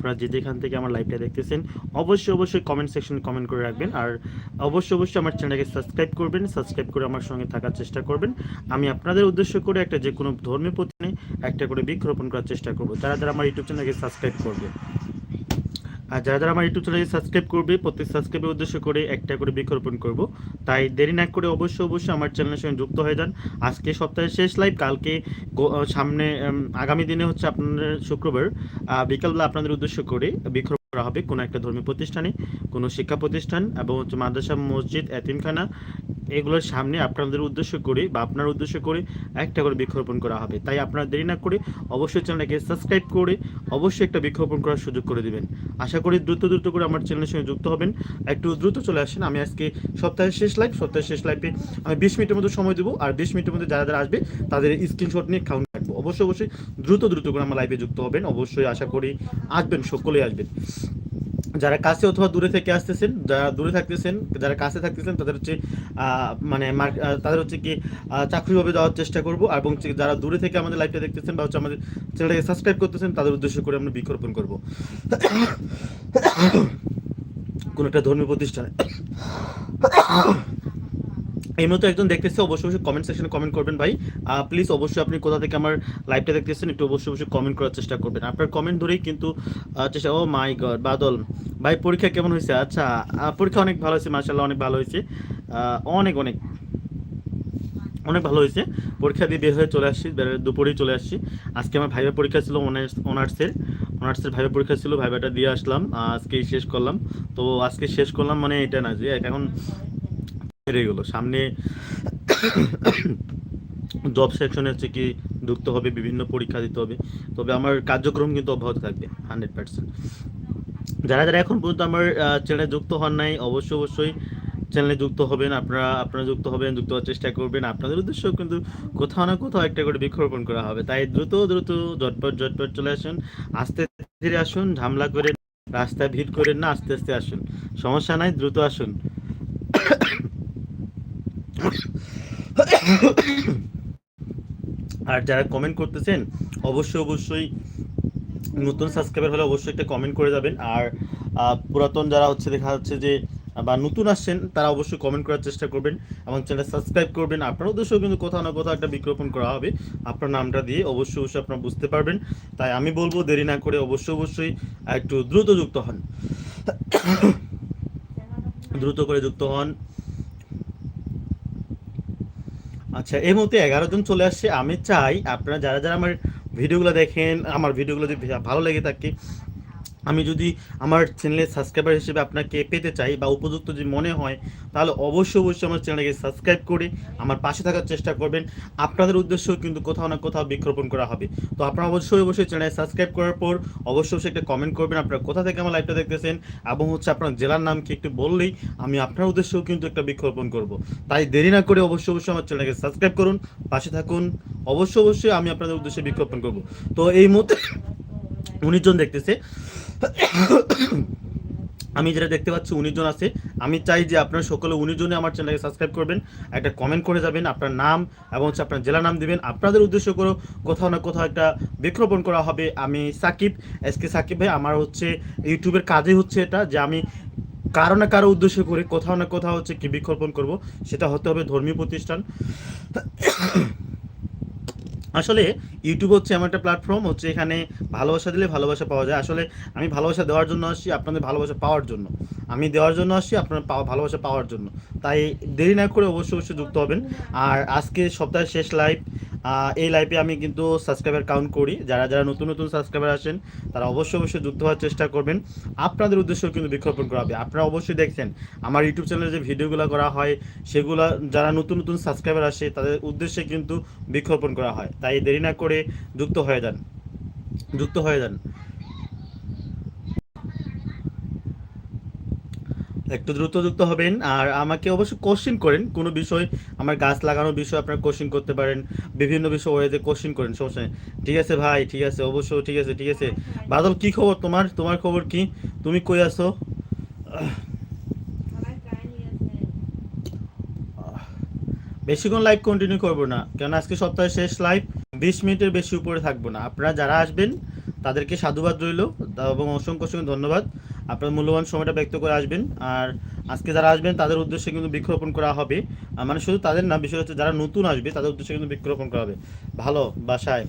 আপনারা যে যেখান থেকে আমার লাইভটা দেখতেছেন, অবশ্যই অবশ্যই কমেন্ট সেকশনে কমেন্ট করে রাখবেন। আর অবশ্যই অবশ্যই আমার চ্যানেলকে সাবস্ক্রাইব করবেন সাবস্ক্রাইব করে আমার সঙ্গে থাকার চেষ্টা করবেন। আমি আপনাদের উদ্দেশ্য করে একটা যে কোনো ধর্মের প্রতি একটা করে বৃক্ষরোপণ করার চেষ্টা করব। তারা যারা আমার ইউটিউব চ্যানেলকে সাবস্ক্রাইব করবে। আর যারা যারা আমার ইউটিউব চ্যানেলকে সাবস্ক্রাইব করবে, প্রত্যেক সাবস্ক্রাইবের উদ্দেশ্য করে একটা করে বৃক্ষরোপণ করব। তাই দেরি না করে অবশ্যই অবশ্যই আমার চ্যানেলের সঙ্গে যুক্ত হয়ে যান। আজকে সপ্তাহের শেষ লাইভ কালকে সামনে আগামী দিনে হচ্ছে আপনাদের শুক্রবার। বিকালবেলা আপনাদের উদ্দেশ্য করে বৃক্ষরোপণ করা হবে কোনো একটা ধর্মীয় প্রতিষ্ঠানে, কোনো শিক্ষা প্রতিষ্ঠান এবং হচ্ছে মাদ্রাসা, মসজিদ, এতিমখানা এগুলোর সামনে আপনাদের উদ্দেশ্য করে বা আপনার উদ্দেশ্য করে একটা করে বৃক্ষরোপণ করা হবে। তাই আপনারা দেরি না করে অবশ্যই চ্যানেলটাকে সাবস্ক্রাইব করে অবশ্যই একটা বৃক্ষরোপণ করার সুযোগ করে দিবেন। আশা করি দ্রুত দ্রুত করে আমার চ্যানেলের সঙ্গে যুক্ত হবেন। একটু দ্রুত চলে আসেন। আমি আজকে সপ্তাহের শেষ লাইভ সপ্তাহের শেষ লাইভে আমি বিশ মিনিটের মতো সময় দেবো আর বিশ মিনিটের মধ্যে যারা যারা আসবে তাদের স্ক্রিনশট নিয়ে কাউন্ট রাখব। অবশ্যই অবশ্যই দ্রুত দ্রুত করে আমার লাইভে যুক্ত হবেন। অবশ্যই আশা করি আসবেন, সকলেই আসবেন। যারা কাছে অথবা দূরে থেকে আসতেছেন, যারা দূরে থাকতেছেন, যারা কাছে থাকতেছেন, তাদের হচ্ছে মানে তাদের হচ্ছে কি চাকরিভাবে যাওয়ার চেষ্টা করব। এবং যারা দূরে থেকে আমাদের লাইভটা দেখতেছেন বা হচ্ছে আমাদের চ্যানেলটাকে সাবস্ক্রাইব করতেছেন, তাদের উদ্দেশ্য করে আমরা বিজ্ঞাপন করব। কোনো একটা ধর্মীয় প্রতিষ্ঠানে এই মতো একজন দেখতেছে, অবশ্যই অবশ্যই কমেন্ট সেকশনে কমেন্ট করবেন ভাই। প্লিজ অবশ্যই আপনি কোথা থেকে আমার লাইভটা দেখতেছেন, একটু অবশ্যই অবশ্যই কমেন্ট করার চেষ্টা করবেন। আপনার কমেন্ট ধরেই কিন্তু চেষ্টা ও মাই গড বাদল। ভাই, পরীক্ষা কেমন হয়েছে? আচ্ছা পরীক্ষা অনেক ভালো হয়েছে মার্শাল্লাহ অনেক ভালো হয়েছে। অনেক অনেক। অনেক ভালো হয়েছে। পরীক্ষা দিয়ে বের হয়ে চলে আসছি দুপুরেই চলে আসছি। আজকে আমার ভাইবা পরীক্ষা ছিল অনার্স অনার্সের অনার্সের ভাইবা পরীক্ষা ছিল ভাইবাটা দিয়ে আসলাম আজকেই শেষ করলাম। তো আজকে শেষ করলাম মানে এটা না যে, এখন বেড়ে গেলো সামনে জব সেকশনে হচ্ছে কি ঢুকতে হবে, বিভিন্ন পরীক্ষা দিতে হবে। তবে আমার কার্যক্রম কিন্তু অব্যাহত থাকবে, হান্ড্রেড পার্সেন্ট। যারা যারা এখন পর্যন্ত আমার চ্যানেলে যুক্ত হন নাই, অবশ্যই অবশ্যই চ্যানেলে যুক্ত হবেন। আপনারা আপনারা যুক্ত হবেন, যুক্ত হওয়ার চেষ্টা করবেন। আপনাদের উদ্দেশ্য কিন্তু কোথাও না কোথাও একটা করে বৃক্ষরোপণ করা হবে। তাই দ্রুত দ্রুত জটপট জটপট চলে আসুন। আস্তে ধীরে আসুন, ঝামলা করে, রাস্তায় ভিড় করেন না, আস্তে আস্তে আসুন। সমস্যা নাই, দ্রুত আসুন। আর যারা কমেন্ট করতেছেন, অবশ্যই অবশ্যই নতুন সাবস্ক্রাইবার হলে অবশ্যই একটা কমেন্ট করে যাবেন। আর পুরাতন যারা হচ্ছে, দেখা যাচ্ছে যে, বা নতুন আসছেন, তারা অবশ্যই কমেন্ট করার চেষ্টা করবেন এবং চ্যানেল সাবস্ক্রাইব করবেন। আপনার উদ্দেশ্যও কিন্তু কোথাও না কোথাও একটা বিজ্ঞাপন করা হবে। আপনার নামটা দিয়ে অবশ্যই অবশ্যই আপনারা বুঝতে পারবেন। তাই আমি বলব, দেরি না করে অবশ্যই অবশ্যই একটু দ্রুত যুক্ত হন। দ্রুত করে যুক্ত হন। আচ্ছা এই মুহূর্তে এগারো জন চলে আসছে। আমি চাই আপনারা যারা যারা আমার ভিডিওগুলো দেখেন, আমার ভিডিওগুলো যদি ভালো লেগে থাকে আমি যদি আমার চ্যানেলের সাবস্ক্রাইবার হিসেবে আপনাকে পেতে চাই বা উপযুক্ত যদি মনে হয়, তাহলে অবশ্যই অবশ্যই আমার চ্যানেলকে সাবস্ক্রাইব করে আমার পাশে থাকার চেষ্টা করবেন। আপনাদের উদ্দেশ্যও কিন্তু কোথাও না কোথাও বৃক্ষরোপণ করা হবে। তো আপনারা অবশ্যই অবশ্যই চ্যানেল সাবস্ক্রাইব করার পর অবশ্যই অবশ্যই একটা কমেন্ট করবেন, আপনারা কোথা থেকে আমার লাইভটা দেখতেছেন এবং হচ্ছে আপনার জেলার নাম কি একটু বললেই আমি আপনার উদ্দেশ্যেও কিন্তু একটা বৃক্ষরোপণ করব। তাই দেরি না করে অবশ্যই অবশ্যই আমার চ্যানেলকে সাবস্ক্রাইব করুন, পাশে থাকুন, অবশ্যই অবশ্যই আমি আপনাদের উদ্দেশ্যে বৃক্ষরোপণ করব। তো এই মুহূর্তে উনিশ জন দেখতেছে। আমি যেটা দেখতে পাচ্ছি উনিশ জন আছে। আমি চাই যে আপনারা সকলে উনিশ জনে আমার চ্যানেলকে সাবস্ক্রাইব করবেন, একটা কমেন্ট করে যাবেন, আপনার নাম এবং হচ্ছে আপনার জেলা নাম দিবেন। আপনাদের উদ্দেশ্য করে কোথাও না কোথাও একটা বৃক্ষরোপণ করা হবে। আমি সাকিব, এস কে সাকিব ভাই, আমার হচ্ছে ইউটিউবের কাজই হচ্ছে এটা যে আমি কারও না কারও উদ্দেশ্য করে কোথাও না কোথাও হচ্ছে কি বৃক্ষরোপণ করব, সেটা হতে হবে ধর্মীয় প্রতিষ্ঠান। আসলে ইউটিউব হচ্ছে এমন একটা প্ল্যাটফর্ম হচ্ছে এখানে ভালোবাসা দিলে ভালোবাসা পাওয়া যায়। আসলে আমি ভালোবাসা দেওয়ার জন্য আসছি আপনাদের ভালোবাসা পাওয়ার জন্য। আমি দেওয়ার জন্য আসছি আপনার ভালোবাসা পাওয়ার জন্য। তাই দেরি না করে অবশ্যই অবশ্যই যুক্ত হবেন। আর আজকে সপ্তাহের শেষ লাইভ এই লাইফে আমি কিন্তু সাবস্ক্রাইবার কাউন্ট করি। যারা যারা নতুন নতুন সাবস্ক্রাইবার আসেন, তারা অবশ্যই অবশ্যই যুক্ত হওয়ার চেষ্টা করবেন। আপনাদের উদ্দেশ্য কিন্তু বিক্ষোপন করা হবে। আপনারা অবশ্যই দেখছেন, আমার ইউটিউব চ্যানেলে যে ভিডিওগুলো করা হয়, সেগুলো যারা নতুন নতুন সাবস্ক্রাইবার আসে, তাদের উদ্দেশ্যে কিন্তু বিক্ষোপন করা হয়। তাই দেরি না করে যুক্ত হয়ে যান। যুক্ত হয়ে যান। একটু দ্রুত যুক্ত হবেন। আর আমাকে অবশ্যই কোশ্চিন করেন, কোনো বিষয়, আমার গাছ লাগানোর বিষয় আপনারা কোশ্চিন করতে পারেন, বিভিন্ন বিষয় ওয়েতে কোশ্চিন করেন, সমস্যা ঠিক আছে ভাই, ঠিক আছে, অবশ্যই ঠিক আছে ঠিক আছে। বাদল, কি খবর তোমার? তোমার খবর কি? তুমি কই আছো? বেশিক্ষণ লাইভ কন্টিনিউ করব না কেন আজকে সপ্তাহের শেষ লাইভ বিশ মিনিটের বেশি উপরে থাকব না। আপনারা যারা আসবেন, তাদেরকে সাধুবাদ রইল, এবং অসংখ্য অসংখ্য ধন্যবাদ। আপনার মূল্যবান সময়টা ব্যক্ত করে আসবেন। আর আজকে যারা আসবেন, তাদের উদ্দেশ্যে কিন্তু বৃক্ষরোপণ করা হবে। মানে শুধু তাদের না, বিষয় হচ্ছে যারা নতুন আসবে, তাদের উদ্দেশ্যে কিন্তু বৃক্ষরোপণ করা হবে। ভালো, বাসায়।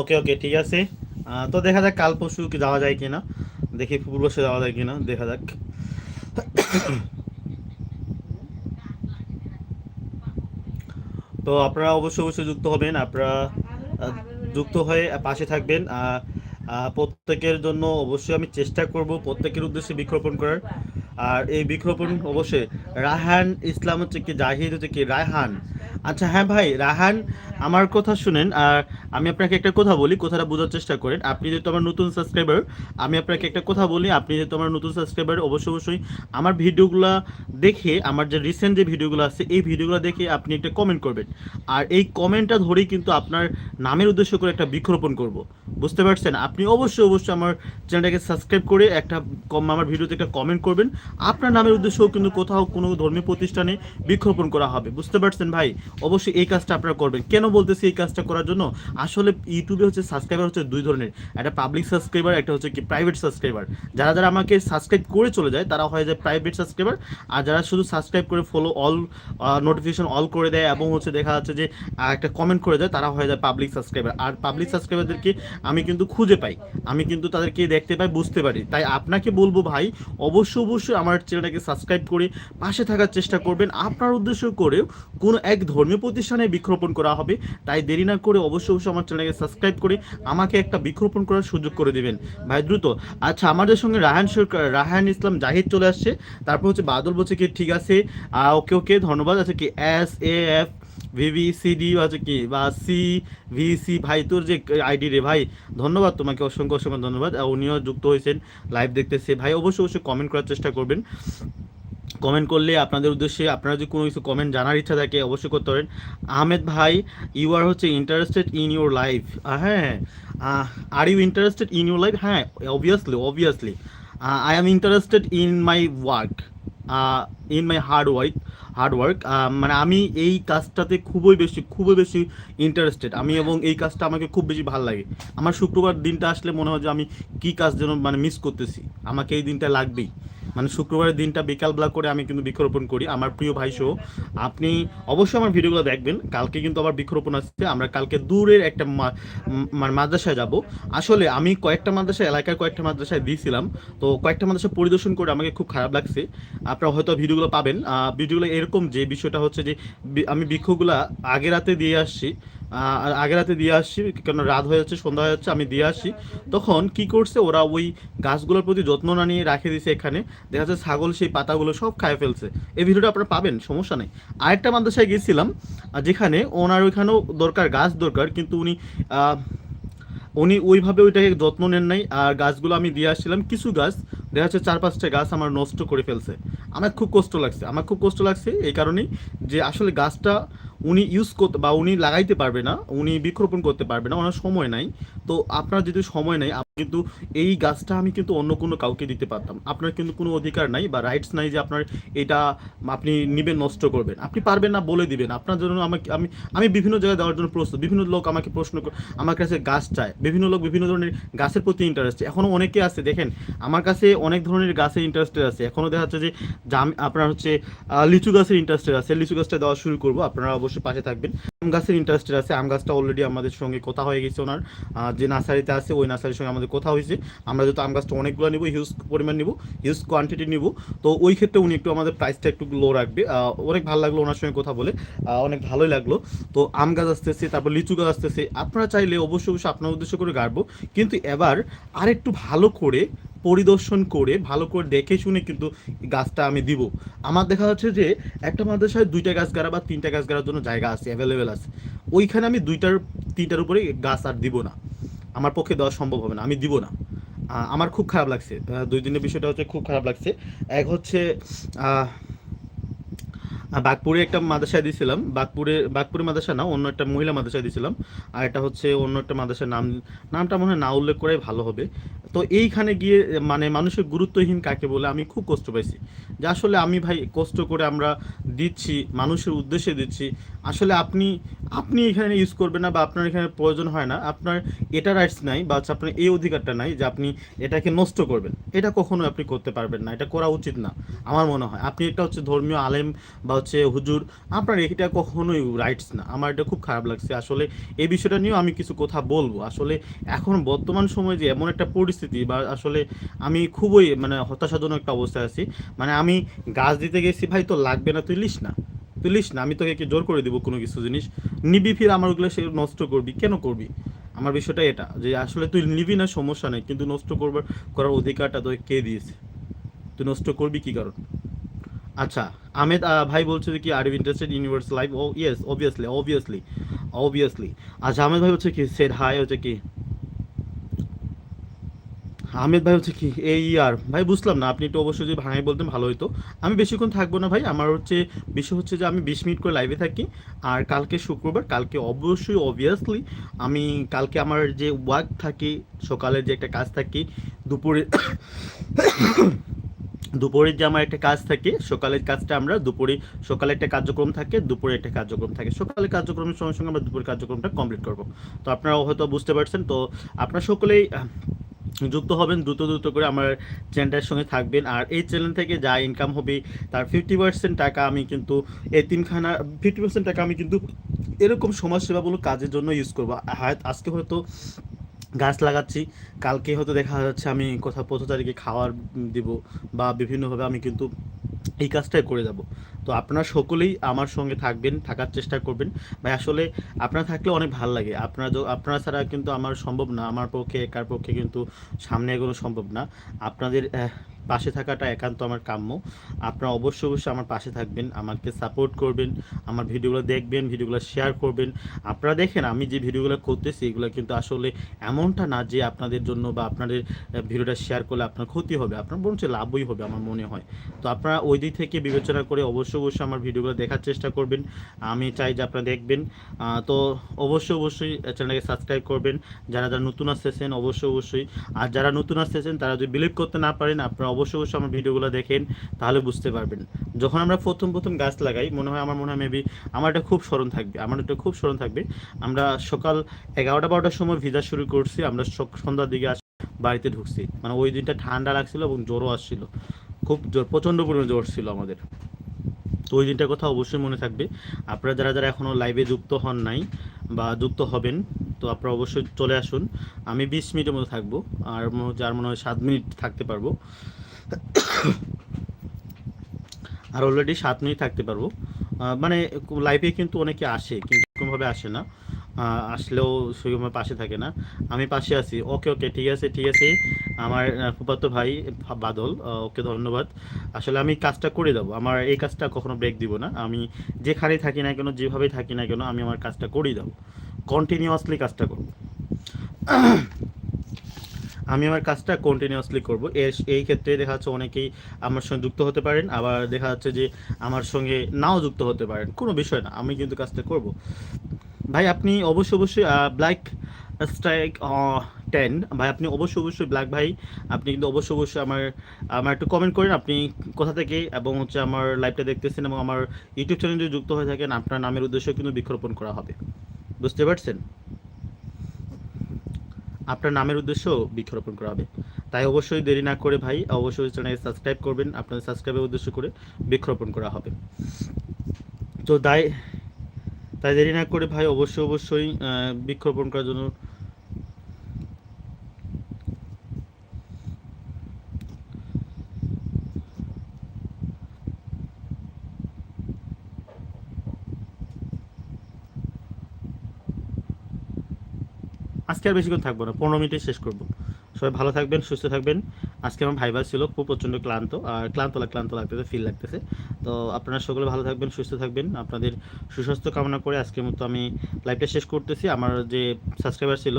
ওকে ওকে, ঠিক আছে। তো দেখা যাক কাল পরশু কি যাওয়া যায় কিনা। দেখি পূর্বশে যাওয়া যায় কিনা, দেখা যাক। তো আপনারা অবশ্যই অবশ্যই যুক্ত হবেন। আপনারা যুক্ত হয়ে পাশে থাকবেন। প্রত্যেকের জন্য অবশ্যই আমি চেষ্টা করব প্রত্যেকের উদ্দেশ্যে বৃক্ষরোপণ করার। আর এই বৃক্ষরোপণ অবশ্যই রায়হান ইসলাম হচ্ছে কি, জাহিদ হচ্ছে কি, রায়হান। আচ্ছা হ্যাঁ ভাই, রাহান, আমার কথা শুনেন, আর আমি আপনাকে একটা কথা বলি, কথাটা বোঝার চেষ্টা করেন। আপনি যেহেতু আমার নতুন সাবস্ক্রাইবার আমি আপনাকে একটা কথা বলি, আপনি যেহেতু আমার নতুন সাবস্ক্রাইবার অবশ্যই অবশ্যই আমার ভিডিওগুলো দেখে, আমার যে রিসেন্ট যে ভিডিওগুলো আছে, এই ভিডিওগুলো দেখে আপনি একটা কমেন্ট করবেন। আর এই কমেন্টটা ধরেই কিন্তু আপনার নামের উদ্দেশ্য করে একটা বৃক্ষরোপণ করব। বুঝতে পারছেন? আপনি অবশ্যই অবশ্যই আমার চ্যানেলটাকে সাবস্ক্রাইব করে একটা কম আমার ভিডিওতে একটা কমেন্ট করবেন। আপনার নামের উদ্দেশ্যও কিন্তু কোথাও কোনো ধর্মীয় প্রতিষ্ঠানে বৃক্ষরোপণ করা হবে। বুঝতে পারছেন ভাই? অবশ্যই এই কাজটা আপনারা করবেন। কেন বলতেছি এই কাজটা করার জন্য? আসলে ইউটিউবে হচ্ছে সাবস্ক্রাইবার হচ্ছে দুই ধরনের। একটা পাবলিক সাবস্ক্রাইবার একটা হচ্ছে কি প্রাইভেট সাবস্ক্রাইবার যারা যারা আমাকে সাবস্ক্রাইব করে চলে যায়, তারা হয়ে যায় প্রাইভেট সাবস্ক্রাইবার আর যারা শুধু সাবস্ক্রাইব করে ফলো অল নোটিফিকেশন অল করে দেয় এবং হচ্ছে দেখা যাচ্ছে যে একটা কমেন্ট করে দেয়, তারা হয়ে যায় পাবলিক সাবস্ক্রাইবার আর পাবলিক সাবস্ক্রাইবারদেরকে আমি কিন্তু খুঁজে পাই। আমি কিন্তু তাদেরকে দেখতে পাই, বুঝতে পারি। তাই আপনাকে বলব ভাই, অবশ্যই অবশ্যই আমার চ্যানেলটাকে সাবস্ক্রাইব করে পাশে থাকার চেষ্টা করবেন। আপনার উদ্দেশ্য করেও কোনো এক ধর্মীয় প্রতিষ্ঠানে বৃক্ষরোপণ করা হবে, তাই দেরি না করে অবশ্যই অবশ্যই আমার চ্যানেলকে সাবস্ক্রাইব করে আমাকে একটা বৃক্ষরোপণ করার সুযোগ করে দেবেন। ভাই, দ্রুত। আচ্ছা আমাদের সঙ্গে রাহান সরকার রাহান ইসলাম জাহিদ চলে আসছে। তারপর হচ্ছে বাদল বলছে কি, ঠিক আছে ওকে ওকে, ধন্যবাদ। আছে কি এস এ এফ ভিভিসিডি আছে কি, বা সি ভিসি ভাই, তোর যে আইডি রে, ভাই, ধন্যবাদ তোমাকে, অসংখ্য অসংখ্য ধন্যবাদ। উনিও যুক্ত হয়েছেন লাইভ দেখতেছে। ভাই, অবশ্যই অবশ্যই কমেন্ট করার চেষ্টা করবেন। কমেন্ট করলে আপনাদের উদ্দেশ্যে আপনারা যদি কোনো কিছু কমেন্ট জানার ইচ্ছা থাকে, অবশ্যই করতে পারেন। আহমেদ ভাই ইউ আর হচ্ছে ইন্টারেস্টেড ইন ইউর লাইফ হ্যাঁ are you interested in your life হ্যাঁ obviously obviously I am interested in my work in my hard work hard work মানে আমি এই কাজটাতে খুবই বেশি খুবই বেশি ইন্টারেস্টেড আমি এবং এই কাজটা আমাকে খুব বেশি ভালো লাগে। আমার শুক্রবার দিনটা আসলে মনে হয় যে আমি কী কাজ যেন মানে মিস করতেছি। আমাকে এই দিনটা লাগবেই। মানে শুক্রবারের দিনটা বিকালবেলা করে আমি কিন্তু বৃক্ষরোপণ করি, আমার প্রিয় ভাই সহ। আপনি অবশ্যই আমার ভিডিওগুলো দেখবেন, কালকে কিন্তু আবার বৃক্ষরোপণ আসছে, আমরা কালকে দূরের একটা মানে মাদ্রাসায় যাব। আসলে আমি কয়েকটা মাদ্রাসা এলাকার কয়েকটা মাদ্রাসায় দিয়েছিলাম, তো কয়েকটা মাদ্রাসা পরিদর্শন করে আমাকে খুব খারাপ লাগছে। আপনারা হয়তো ভিডিওগুলো পাবেন ভিডিওগুলো এরকম যে বিষয়টা হচ্ছে যে আমি বৃক্ষগুলা আগে রাতে দিয়ে আসছি আহ, আর আগে রাতে দিয়ে আসছি কেন রাত হয়ে যাচ্ছে সন্ধ্যা হয়ে যাচ্ছে আমি দিয়ে আসি তখন কি করছে ওরা ওই গাছগুলোর প্রতি যত্ন না নিয়ে রাখে দিয়েছে এখানে। দেখা যাচ্ছে ছাগল সেই পাতাগুলো সব খায় ফেলছে। এই ভিডিওটা আপনারা পাবেন সমস্যা নেই। আরেকটা মাদ্রাসায় গিয়েছিলাম যেখানে ওনার ওইখানেও দরকার গাছ দরকার কিন্তু উনি উনি ওইভাবে ওইটাকে যত্ন নেন নাই, আর গাছগুলো আমি দিয়ে আসছিলাম, কিছু গাছ, দেখা যাচ্ছে চার পাঁচটা গাছ আমার নষ্ট করে ফেলছে। আমার খুব কষ্ট লাগছে, আমার খুব কষ্ট লাগছে এই কারণেই যে আসলে গাছটা উনি ইউজ করতে বা উনি লাগাইতে পারবে না, উনি বৃক্ষরোপণ করতে পারবে না, ওনার সময় নাই। তো আপনার যদি সময় নাই কিন্তু এই গাছটা আমি কিন্তু অন্য কোনো কাউকে দিতে পারতাম। আপনার কিন্তু কোনো অধিকার নাই বা রাইটস নাই যে আপনার এটা আপনি নিবেন, নষ্ট করবেন। আপনি পারবেন না বলে দিবেন। আপনার জন্য আমাকে, আমি আমি বিভিন্ন জায়গায় দেওয়ার জন্য প্রস্তুত। বিভিন্ন লোক আমাকে প্রশ্ন আমার কাছে গাছ চায়। বিভিন্ন লোক বিভিন্ন ধরনের গাছের প্রতি ইন্টারেস্ট এখনও অনেকে আছে, দেখেন, আমার কাছে অনেক ধরনের গাছের ইন্টারেস্টেড আছে। এখনও দেখা যাচ্ছে যে জাম, আপনার হচ্ছে লিচু গাছের ইন্টারেস্টেড আছে। লিচু গাছটা দেওয়া শুরু করব। আপনারা অবশ্যই পাশে থাকবেন। আম গাছের ইন্টারেস্টেড আছে। আম গাছটা অলরেডি আমাদের সঙ্গে কথা হয়ে গেছে ওনার। যে নার্সারিতে আছে, ওই নার্সারির সঙ্গে আমাদের কথা হয়েছে। আমরা যেহেতু আম গাছটা অনেকগুলো নিব হিউজ পরিমাণ নিব হিউজ কোয়ান্টিটি নিব। তো ওই ক্ষেত্রে উনি একটু আমাদের প্রাইসটা একটু লো রাখবে। অনেক ভালো লাগল ওনার সঙ্গে কথা বলে। অনেক ভালোই লাগল। তো আম গাছ আসতেছে, তারপর লিচু গাছ আসতেছে। আপনারা চাইলে অবশ্যই অবশ্যই আপনার উদ্দেশ্য করে গাড়বো। কিন্তু এবার আরেকটু ভালো করে পরিদর্শন করে, ভালো করে দেখে শুনে কিন্তু গাছটা আমি দিব। আমার দেখা যাচ্ছে যে, একটা মাদ্রাসায় দুইটা গাছ গাড়া বা তিনটা গাছ গাড়ার জন্য জায়গা আছে অ্যাভেলেবেল আছে। ওইখানে আমি দুইটার, তিনটার উপরে গাছ আর দিব না। আমার পক্ষে দেওয়া সম্ভব হবে না, আমি দিব না। আমার খুব খারাপ লাগছে। দুই দিনের বিষয়টা হচ্ছে খুব খারাপ লাগছে। এক হচ্ছে বাগপুরে একটা মাদ্রাসায় দিয়েছিলাম বাগপুরে বাগপুরে মাদ্রাসা না, অন্য একটা মহিলা মাদ্রাসায় দিয়েছিলাম আর এটা হচ্ছে অন্য একটা মাদ্রাসার নাম, নামটা মনে হয় না উল্লেখ করাই ভালো হবে। তো এইখানে গিয়ে মানে মানুষের গুরুত্বহীন কাকে বলে, আমি খুব কষ্ট পাইছি। যে আসলে আমি ভাই কষ্ট করে আমরা দিচ্ছি, মানুষের উদ্দেশ্যে দিচ্ছি। আসলে আপনি আপনি এখানে ইউজ করবেন না বা আপনার এখানে প্রয়োজন হয় না। আপনার এটা রাইটস নাই বা আপনার এই অধিকারটা নাই যে আপনি এটাকে নষ্ট করবেন। এটা কখনোই আপনি করতে পারবেন না। এটা করা উচিত না, আমার মনে হয়। আপনি এটা হচ্ছে ধর্মীয় আলেম বা হচ্ছে হুজুর, আপনার এটা কখনোই রাইটস না। আমার এটা খুব খারাপ লাগছে। আসলে এই বিষয়টা নিয়েও আমি কিছু কথা বলব। আসলে এখন বর্তমান সময়ে যে এমন একটা পরিস্থিতি বা আসলে আমি খুবই মানে হতাশাজনক একটা অবস্থায় আছি। মানে আমি গাছ দিতে গেছি, ভাই তো লাগবে না, তুই লিস না। তুই লিস না আমি তোকে জোর করে দিব কোনো কিছু জিনিস? নিবি ফির আমার ওগুলো সে নষ্ট করবি। কেন করবি? আমার বিষয়টা এটা যে আসলে তুই নিবি না সমস্যা নেই কিন্তু নষ্ট করবার করার অধিকারটা তোকে কে দিয়েছে? তুই নষ্ট করবি কি কারণ? আচ্ছা আহমেদ আহ, ভাই বলছে যে কি are interested universe life oh yes obviously obviously obviously আচ্ছা আহমেদ ভাই হচ্ছে কি সেড হাই হচ্ছে কি? আহমেদ ভাই হচ্ছে কি, এই আর, ভাই বুঝলাম না, আপনি একটু অবশ্যই যদি ভাঙাই বলতেন ভালো হতো আমি বেশিক্ষণ থাকব না ভাই, আমার হচ্ছে বিষয় হচ্ছে যে আমি বিশ মিনিট করে লাইভে থাকি, আর কালকে শুক্রবার, কালকে অবশ্যই অবভিয়াসলি আমি কালকে আমার যে ওয়ার্ক থাকি সকালের যে একটা কাজ থাকি, দুপুরে দুপুরের যে আমার একটা কাজ থাকে, সকালের কাজটা আমরা দুপুরে, সকালে একটা কার্যক্রম থাকে, দুপুরে একটা কার্যক্রম থাকে। সকালের কার্যক্রমের সঙ্গে সঙ্গে আমরা দুপুরের কার্যক্রমটা কমপ্লিট করব। তো আপনারা হয়তো বুঝতে পারছেন, তো আপনারা সকলেই যুক্ত হবেন, দ্রুত দ্রুত করে আমার চ্যানেলটার সঙ্গে থাকবেন। আর এই চ্যানেল থেকে যা ইনকাম হবে, তার ফিফটি পার্সেন্ট টাকা আমি কিন্তু এতিমখানা ফিফটি পার্সেন্ট টাকা আমি কিন্তু এরকম সমাজসেবামূলক কাজের জন্য ইউজ করব। হয় আজকে হয়তো গাছ লাগাচ্ছি, কালকে হয়তো দেখা যাচ্ছে আমি কোথাও পথচারীকে খাওয়ার দিব বা বিভিন্নভাবে আমি কিন্তু এই কাজটাই করে যাব। তো আপনারা সকলেই আমার সঙ্গে থাকবেন, থাকার চেষ্টা করবেন। ভাই, আসলে আপনারা থাকলে অনেক ভালো লাগে। আপনারা আপনারা ছাড়া কিন্তু আমার সম্ভব না। আমার পক্ষে একার পক্ষে কিন্তু সামনে এগোনো সম্ভব না। আপনাদের পাশে থাকাটা একান্ত আমার কাম্য। আপনারা অবশ্যই অবশ্যই আমার পাশে থাকবেন, আমাকে সাপোর্ট করবেন, আমার ভিডিওগুলো দেখবেন ভিডিওগুলো শেয়ার করবেন। আপনারা দেখেন, আমি যে ভিডিওগুলো করতেছি, এগুলো কিন্তু আসলে এমনটা না যে আপনাদের জন্য বা আপনাদের ভিডিওটা শেয়ার করলে আপনার ক্ষতি হবে, আপনার বরঞ্চ লাভই হবে আমার মনে হয়। তো আপনারা ওই দিক থেকে বিবেচনা করে অবশ্যই অবশ্যই আমার ভিডিওগুলো দেখার চেষ্টা করবেন। আমি চাই যে আপনারা দেখবেন। তো অবশ্যই অবশ্যই চ্যানেলকে সাবস্ক্রাইব করবেন। যারা যারা নতুন আসতেছেন, অবশ্যই অবশ্যই। আর যারা নতুন আসতেছেন, তারা যদি বিলিভ করতে না পারেন, আপনারা অবশ্যই অবশ্যই আমার ভিডিওগুলো দেখেন, তাহলে বুঝতে পারবেন। যখন আমরা প্রথম প্রথম গাছ লাগাই, মনে হয় আমার মনে হয় মেবি আমার এটা খুব স্মরণ থাকবে, আমার এটা খুব স্মরণ থাকবে। আমরা সকাল এগারোটা বারোটার সময় ভিজা শুরু করছি, আমরা সন্ধ্যার দিকে আস, বাড়িতে ঢুকছি। মানে ওই দিনটা ঠান্ডা লাগছিল এবং জ্বরও আসছিল। খুব জোর প্রচণ্ড পরিমাণে জ্বর ছিল আমাদের। তো ওই দিনটার কথা অবশ্যই মনে থাকবে। আপনারা যারা যারা এখনও লাইভে যুক্ত হন নাই বা যুক্ত হবেন, তো আপনারা অবশ্যই চলে আসুন। আমি বিশ মিনিটের মতো থাকব, আর যার মনে হয় সাত মিনিট থাকতে পারব। আর অলরেডি সাত মিনিট থাকতে পারব। মানে লাইভে কিন্তু অনেকে আসে, কিন্তু এরকমভাবে আসে না। আসলেও সেরকমভাবে পাশে থাকে না। আমি পাশে আছি। ওকে ওকে, ঠিক আছে ঠিক আছে। আমার ফুফাতো ভাই বাদল ওকে ধন্যবাদ। আসলে আমি কাজটা করে দেবো। আমার এই কাজটা কখনো ব্রেক দিব না। আমি যেখানেই থাকি না কেন যেভাবেই থাকি না কেন, আমি আমার কাজটা করেই দেবো। কন্টিনিউয়াসলি কাজটা করব। আমি আমার কাজটা কন্টিনিউয়াসলি করব। এই ক্ষেত্রে দেখা যাচ্ছে অনেকেই আমার সঙ্গে যুক্ত হতে পারেন, আবার দেখা যাচ্ছে যে আমার সঙ্গে নাও যুক্ত হতে পারেন, কোনো বিষয় না, আমি কিন্তু কাজটা করব। ভাই, আপনি অবশ্যই অবশ্যই ব্ল্যাক স্ট্রাইক টেন ভাই, আপনি অবশ্যই অবশ্যই ব্ল্যাক ভাই, আপনি কিন্তু অবশ্যই অবশ্যই আমার আমার একটু কমেন্ট করেন, আপনি কোথা থেকে এবং হচ্ছে আমার লাইভটা দেখতেছেন এবং আমার ইউটিউব চ্যানেলে যুক্ত হয়ে থাকেন, আপনার নামের উদ্দেশ্যে কিন্তু বৃক্ষরোপণ করা হবে। বুঝতে পারছেন? আপনার নামের উদ্দেশ্য বৃক্ষরোপণ করা হবে। তাই অবশ্যই দেরি না করে ভাই, অবশ্যই চ্যানেল সাবস্ক্রাইব করবেন। আপনাদের সাবস্ক্রাইবের উদ্দেশ্য করে বৃক্ষরোপণ করা হবে। তো তাই তাই দেরি না করে ভাই, অবশ্যই অবশ্যই বৃক্ষরোপণ করার জন্য আজকে আর বেশিক্ষণ থাকব না, পনেরো মিনিটে শেষ করব। সবাই ভালো থাকবেন, সুস্থ থাকবেন। আজকে আমার ভাইবার ছিল, খুব প্রচণ্ড ক্লান্ত, আর ক্লান্ত ক্লান্ত লাগতেছে ফিল লাগতেছে। তো আপনারা সকলে ভালো থাকবেন, সুস্থ থাকবেন। আপনাদের সুস্বাস্থ্য কামনা করে আজকের মতো আমি লাইভটা শেষ করতেছি। আমার যে সাবস্ক্রাইবার ছিল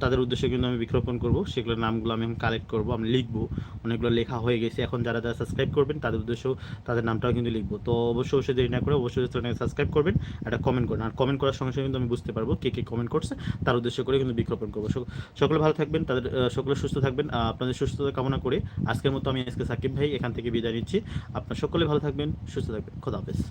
তাদের উদ্দেশ্যে কিন্তু আমি বিজ্ঞাপন করব। সেগুলোর নামগুলো আমি এখন কালেক্ট করব, আমি লিখব। অনেকগুলো লেখা হয়ে গেছে। এখন যারা যারা সাবস্ক্রাইব করবেন, তাদের উদ্দেশ্যেও তাদের নামটাও কিন্তু লিখব। তো অবশ্যই অবশ্যই দেরি না করে অবশ্যই সাবস্ক্রাইব করবেন, একটা কমেন্ট করবেন। আর কমেন্ট করার সঙ্গে সঙ্গে কিন্তু আমি বুঝতে পারব কে কে কমেন্ট করছে, তার উদ্দেশ্য করে কিন্তু বিজ্ঞাপন করব। সক- সকলে ভালো থাকবেন, তাদের সকলে সুস্থ থাকবেন। আপনাদের সুস্থতা কামনা করে আজকের মতো আমি আজকে সাকিব ভাই এখান থেকে বিদায় নিচ্ছি। আপনার সকলে ভালো থাকবেন, সুস্থ থাকবেন। খোদা হাফেজ।